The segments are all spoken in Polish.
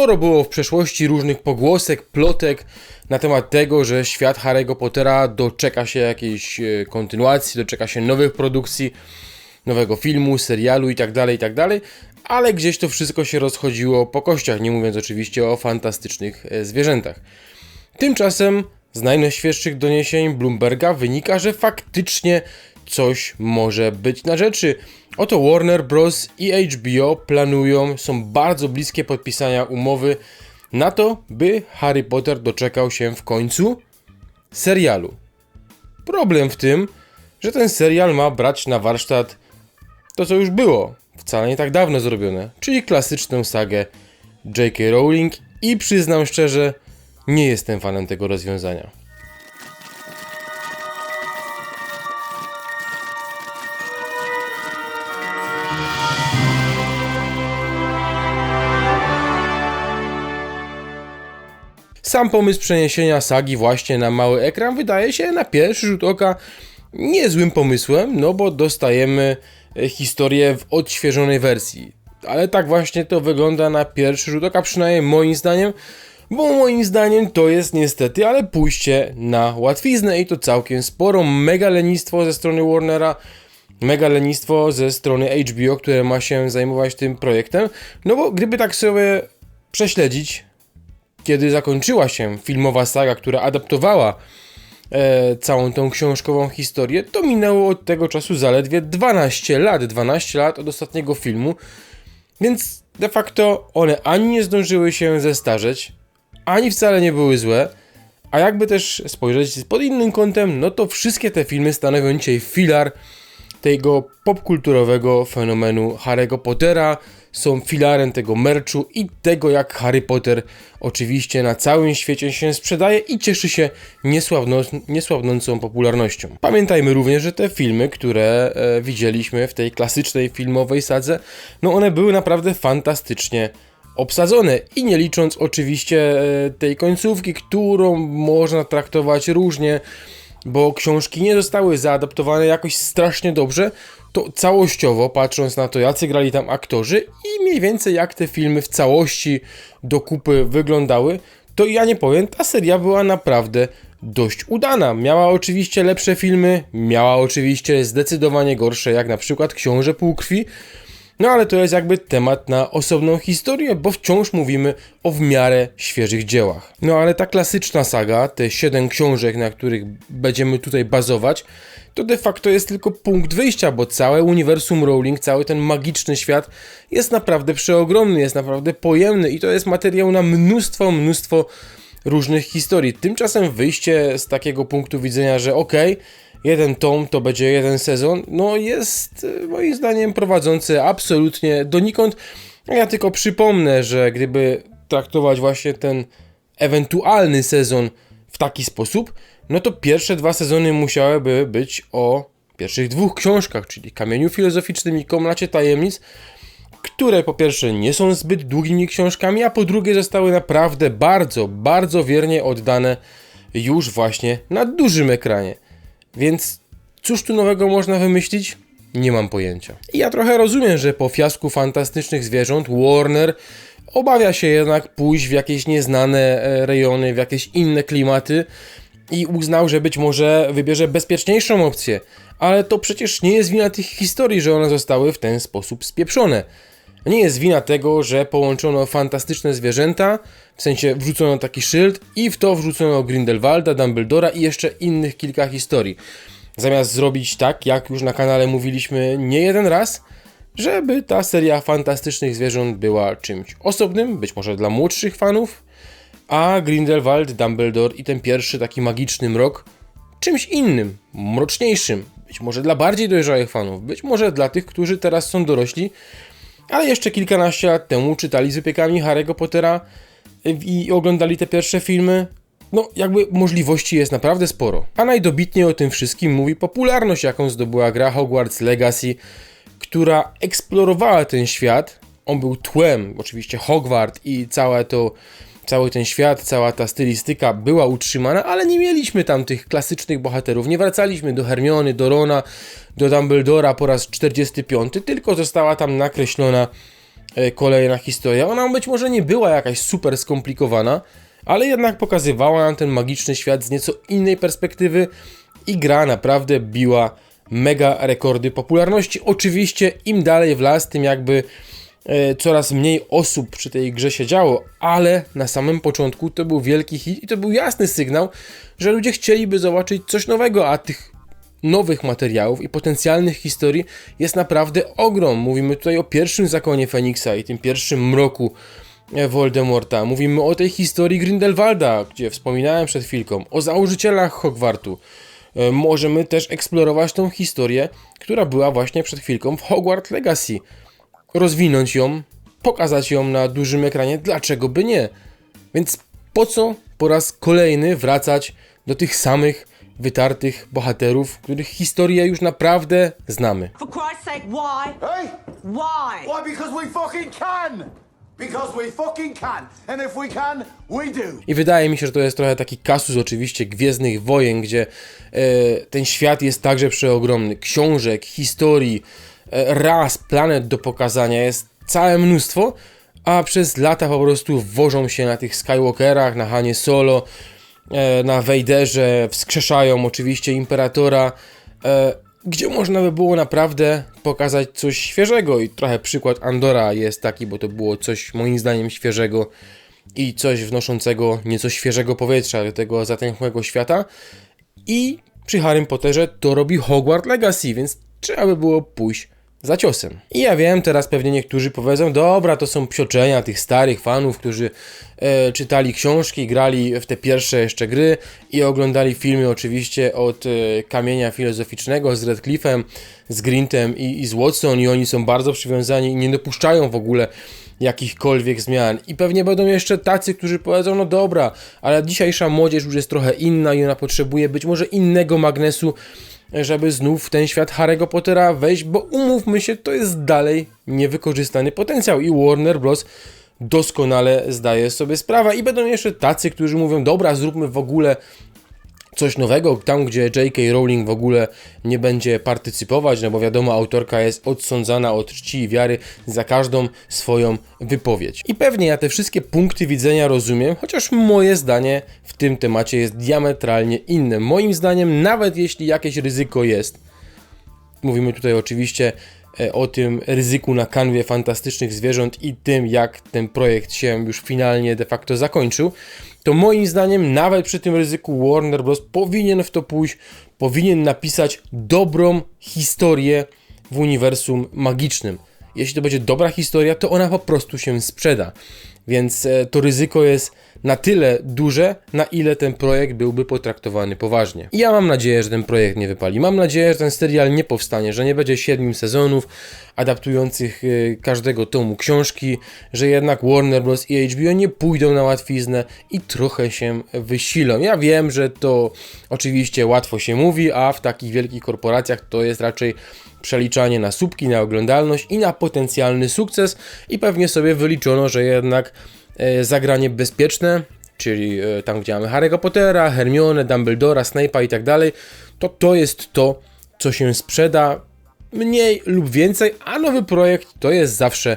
sporo było w przeszłości różnych pogłosek, plotek na temat tego, że świat Harry'ego Pottera doczeka się jakiejś e, kontynuacji, doczeka się nowych produkcji, nowego filmu, serialu itd., itd., ale gdzieś to wszystko się rozchodziło po kościach, nie mówiąc oczywiście o fantastycznych e, zwierzętach. Tymczasem z najświeższych doniesień Bloomberga wynika, że faktycznie coś może być na rzeczy. Oto Warner Bros. i HBO planują, są bardzo bliskie podpisania umowy na to, by Harry Potter doczekał się w końcu serialu. Problem w tym, że ten serial ma brać na warsztat to, co już było, wcale nie tak dawno zrobione, czyli klasyczną sagę J.K. Rowling i przyznam szczerze, nie jestem fanem tego rozwiązania. Sam pomysł przeniesienia sagi właśnie na mały ekran wydaje się na pierwszy rzut oka niezłym pomysłem, no bo dostajemy e, historię w odświeżonej wersji. Ale tak właśnie to wygląda na pierwszy rzut oka, przynajmniej moim zdaniem, bo moim zdaniem to jest niestety, ale pójście na łatwiznę i to całkiem sporo. Mega lenistwo ze strony Warnera, mega lenistwo ze strony HBO, które ma się zajmować tym projektem. No bo gdyby tak sobie prześledzić, kiedy zakończyła się filmowa saga, która adaptowała e, całą tą książkową historię, to minęło od tego czasu zaledwie 12 lat. 12 lat od ostatniego filmu, więc de facto one ani nie zdążyły się zestarzeć, ani wcale nie były złe. A jakby też spojrzeć pod innym kątem, no to wszystkie te filmy stanowią dzisiaj filar tego popkulturowego fenomenu Harry'ego Pottera, są filarem tego merchu i tego jak Harry Potter oczywiście na całym świecie się sprzedaje i cieszy się niesławno, niesławnącą popularnością. Pamiętajmy również, że te filmy, które e, widzieliśmy w tej klasycznej filmowej sadze, no one były naprawdę fantastycznie obsadzone i nie licząc oczywiście e, tej końcówki, którą można traktować różnie, bo książki nie zostały zaadaptowane jakoś strasznie dobrze, to całościowo, patrząc na to, jacy grali tam aktorzy i mniej więcej jak te filmy w całości do kupy wyglądały, to ja nie powiem, ta seria była naprawdę dość udana. Miała oczywiście lepsze filmy, miała oczywiście zdecydowanie gorsze, jak na przykład Książę Półkrwi, no ale to jest jakby temat na osobną historię, bo wciąż mówimy o w miarę świeżych dziełach. No ale ta klasyczna saga, te siedem książek, na których będziemy tutaj bazować, to de facto jest tylko punkt wyjścia, bo całe uniwersum Rowling, cały ten magiczny świat jest naprawdę przeogromny, jest naprawdę pojemny i to jest materiał na mnóstwo, mnóstwo różnych historii. Tymczasem wyjście z takiego punktu widzenia, że okej, okay, jeden tom to będzie jeden sezon, no jest e, moim zdaniem prowadzący absolutnie donikąd. Ja tylko przypomnę, że gdyby traktować właśnie ten ewentualny sezon w taki sposób, no to pierwsze dwa sezony musiałyby być o pierwszych dwóch książkach, czyli Kamieniu Filozoficznym i Komnacie Tajemnic, które po pierwsze nie są zbyt długimi książkami, a po drugie zostały naprawdę bardzo, bardzo wiernie oddane już właśnie na dużym ekranie. Więc cóż tu nowego można wymyślić? Nie mam pojęcia. I ja trochę rozumiem, że po fiasku fantastycznych zwierząt Warner obawia się jednak pójść w jakieś nieznane e, rejony, w jakieś inne klimaty i uznał, że być może wybierze bezpieczniejszą opcję. Ale to przecież nie jest wina tych historii, że one zostały w ten sposób spieprzone. Nie jest wina tego, że połączono fantastyczne zwierzęta, w sensie wrzucono taki szyld i w to wrzucono Grindelwalda, Dumbledora i jeszcze innych kilka historii. Zamiast zrobić tak, jak już na kanale mówiliśmy nie jeden raz, żeby ta seria fantastycznych zwierząt była czymś osobnym, być może dla młodszych fanów, a Grindelwald, Dumbledore i ten pierwszy taki magiczny mrok czymś innym, mroczniejszym, być może dla bardziej dojrzałych fanów, być może dla tych, którzy teraz są dorośli, ale jeszcze kilkanaście lat temu czytali z wypiekami Harry'ego Pottera i oglądali te pierwsze filmy. No, jakby możliwości jest naprawdę sporo. A najdobitniej o tym wszystkim mówi popularność, jaką zdobyła gra Hogwarts Legacy, która eksplorowała ten świat. On był tłem, oczywiście Hogwart i całe to cały ten świat, cała ta stylistyka była utrzymana, ale nie mieliśmy tam tych klasycznych bohaterów. Nie wracaliśmy do Hermiony, do Rona, do Dumbledora po raz 45, tylko została tam nakreślona e, kolejna historia. Ona być może nie była jakaś super skomplikowana, ale jednak pokazywała nam ten magiczny świat z nieco innej perspektywy i gra naprawdę biła mega rekordy popularności. Oczywiście im dalej w las, tym jakby coraz mniej osób przy tej grze siedziało, ale na samym początku to był wielki hit i to był jasny sygnał, że ludzie chcieliby zobaczyć coś nowego, a tych nowych materiałów i potencjalnych historii jest naprawdę ogrom. Mówimy tutaj o pierwszym zakonie Feniksa i tym pierwszym mroku e, Voldemorta. Mówimy o tej historii Grindelwalda, gdzie wspominałem przed chwilką, o założycielach Hogwartu. E, Możemy też eksplorować tą historię, która była właśnie przed chwilką w Hogwarts Legacy. Rozwinąć ją, pokazać ją na dużym ekranie, dlaczego by nie? Więc po co po raz kolejny wracać do tych samych wytartych bohaterów, których historię już naprawdę znamy? For Christ's sake, why? Hey? Why? Why? Because we fucking can! Because we fucking can! And if we can, we do! I wydaje mi się, że to jest trochę taki kasus oczywiście Gwiezdnych Wojen, gdzie e, ten świat jest także przeogromny. Książek, historii, ras, planet do pokazania jest całe mnóstwo, a przez lata po prostu wożą się na tych Skywalkerach, na Hanie Solo, e, na Vaderze, wskrzeszają oczywiście Imperatora, e, gdzie można by było naprawdę pokazać coś świeżego. I trochę przykład Andora jest taki, bo to było coś moim zdaniem świeżego i coś wnoszącego nieco świeżego powietrza do tego zatęchłego świata. I przy Harrym Potterze to robi Hogwarts Legacy, więc trzeba by było pójść za ciosem. I ja wiem, teraz pewnie niektórzy powiedzą, dobra, to są psioczenia tych starych fanów, którzy e, czytali książki, grali w te pierwsze jeszcze gry i oglądali filmy oczywiście od e, Kamienia Filozoficznego z Redcliffe'em, z Grintem i, i z Watson i oni są bardzo przywiązani i nie dopuszczają w ogóle jakichkolwiek zmian. I pewnie będą jeszcze tacy, którzy powiedzą, no dobra, ale dzisiejsza młodzież już jest trochę inna i ona potrzebuje być może innego magnesu, żeby znów w ten świat Harry'ego Pottera wejść, bo umówmy się, to jest dalej niewykorzystany potencjał i Warner Bros. doskonale zdaje sobie sprawę. I będą jeszcze tacy, którzy mówią, dobra, zróbmy w ogóle coś nowego, tam gdzie J.K. Rowling w ogóle nie będzie partycypować, no bo wiadomo, autorka jest odsądzana od czci i wiary za każdą swoją wypowiedź. I pewnie ja te wszystkie punkty widzenia rozumiem, chociaż moje zdanie w tym temacie jest diametralnie inne. Moim zdaniem, nawet jeśli jakieś ryzyko jest, Mówimy tutaj oczywiście e, o tym ryzyku na kanwie fantastycznych zwierząt i tym, jak ten projekt się już finalnie de facto zakończył, to moim zdaniem nawet przy tym ryzyku Warner Bros. powinien w to pójść, powinien napisać dobrą historię w uniwersum magicznym. Jeśli to będzie dobra historia, to ona po prostu się sprzeda. Więc e, to ryzyko jest na tyle duże, na ile ten projekt byłby potraktowany poważnie. I ja mam nadzieję, że ten projekt nie wypali. Mam nadzieję, że ten serial nie powstanie, że nie będzie siedmiu sezonów adaptujących e, każdego tomu książki, że jednak Warner Bros. i HBO nie pójdą na łatwiznę i trochę się wysilą. Ja wiem, że to oczywiście łatwo się mówi, a w takich wielkich korporacjach to jest raczej przeliczanie na słupki, na oglądalność i na potencjalny sukces i pewnie sobie wyliczono, że jednak e, zagranie bezpieczne, czyli e, tam gdzie mamy Harry'ego Pottera, Hermione, Dumbledora, Snape'a i tak dalej, to to jest to, co się sprzeda mniej lub więcej, a nowy projekt to jest zawsze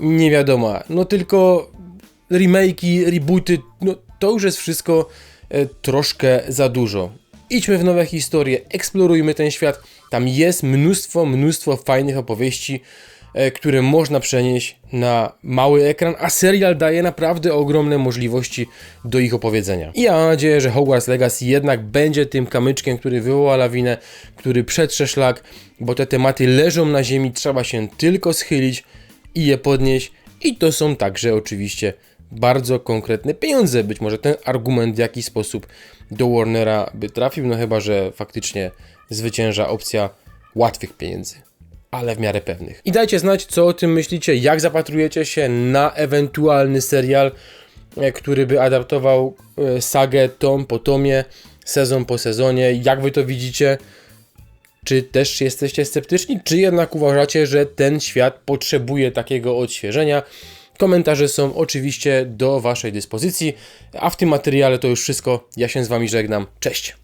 nie wiadomo. No tylko remake'i, rebooty, no to już jest wszystko e, troszkę za dużo. Idźmy w nowe historie, eksplorujmy ten świat. Tam jest mnóstwo, mnóstwo fajnych opowieści, które można przenieść na mały ekran, a serial daje naprawdę ogromne możliwości do ich opowiedzenia. I ja mam nadzieję, że Hogwarts Legacy jednak będzie tym kamyczkiem, który wywoła lawinę, który przetrze szlak, bo te tematy leżą na ziemi, trzeba się tylko schylić i je podnieść. I to są także oczywiście bardzo konkretne pieniądze. Być może ten argument w jakiś sposób do Warnera by trafił, no chyba, że faktycznie zwycięża opcja łatwych pieniędzy. Ale w miarę pewnych. I dajcie znać, co o tym myślicie, jak zapatrujecie się na ewentualny serial, e, który by adaptował e, sagę tom po tomie, sezon po sezonie. Jak wy to widzicie? Czy też jesteście sceptyczni, czy jednak uważacie, że ten świat potrzebuje takiego odświeżenia? Komentarze są oczywiście do Waszej dyspozycji, a w tym materiale to już wszystko. Ja się z Wami żegnam. Cześć!